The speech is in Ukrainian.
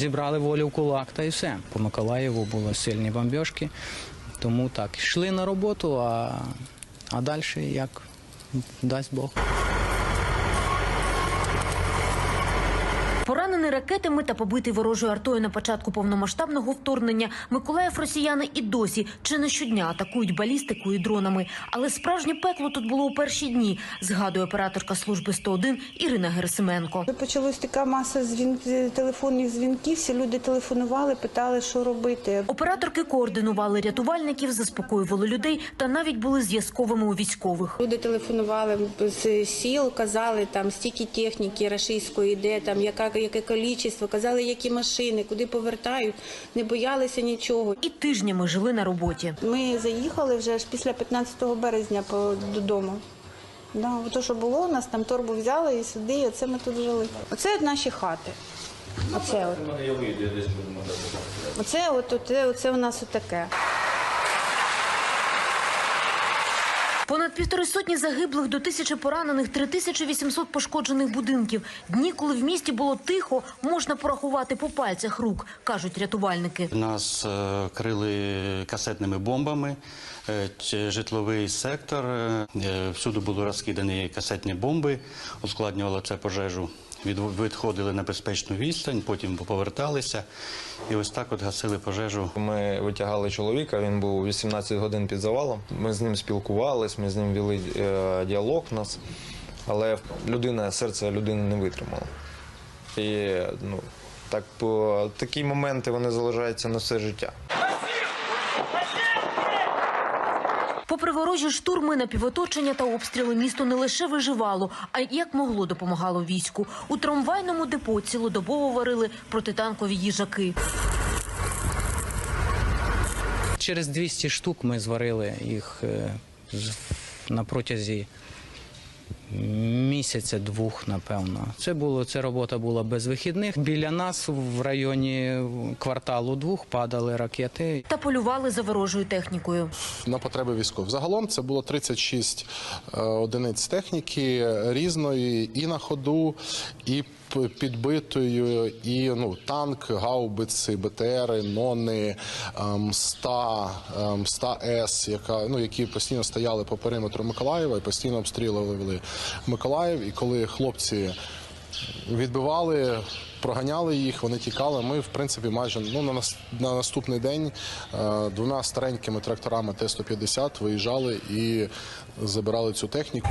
Зібрали волю в кулак та і все. По Миколаєву були сильні бомбіжки, тому так, йшли на роботу, а, а далі як дасть Бог. Ракетами та побитий ворожою артою на початку повномасштабного вторгнення, Миколаїв росіяни і досі чи не щодня атакують балістикою і дронами. Але справжнє пекло тут було у перші дні, згадує операторка служби 101 Ірина Герасименко. Почалась така маса дзвін... телефонних дзвінків. Всі люди телефонували, питали, що робити. Операторки координували рятувальників, заспокоювали людей та навіть були зв'язковими у військових. Люди телефонували з сіл, казали там стільки техніки рашистської йде, там яка яке кількість, казали, які машини, куди повертають, не боялися нічого. І тижнями жили на роботі. Ми заїхали вже аж після 15 березня по додому. Да, то, що було, нас там торбу взяли і сюди, і оце ми тут жили. Оце от наші хати. Оце от. Оце от, оце, оце у нас отаке. Понад півтори сотні загиблих до тисячі поранених, 3800 пошкоджених будинків. Дні, коли в місті було тихо, можна порахувати по пальцях рук, кажуть рятувальники. Нас е, крили касетними бомбами, житловий сектор. е, Всюди були розкидані касетні бомби, ускладнювало це пожежу. Відходили на безпечну відстань, потім поверталися. І ось так от гасили пожежу. Ми витягали чоловіка, він був 18 годин під завалом. Ми з ним спілкувались, ми з ним вели е, діалог у нас, але людина, серце людини не витримало. І ну, так, такі моменти вони залишаються на все життя. Попри ворожі штурми, на півоточення та обстріли, місто не лише виживало, а й як могло допомагало війську. У трамвайному депо цілодобово варили протитанкові їжаки. Через 200 штук ми зварили їх е, на протязі місяця-двох, напевно. Це було це робота була без вихідних. Біля нас в районі кварталу двох падали ракети. Та полювали за ворожою технікою. на потреби військових. Загалом це було 36 е, одиниць техніки різної і на ходу, і підбитою, і ну танк, гаубиці, БТРи, нони, ем, ста, ем, С, яка ну які постійно стояли по периметру Миколаєва і постійно обстрілювали Миколаїв. І коли хлопці відбивали, проганяли їх, вони тікали. Ми, в принципі, майже ну, на, на наступний день е, двома старенькими тракторами Т-150 виїжджали і забирали цю техніку.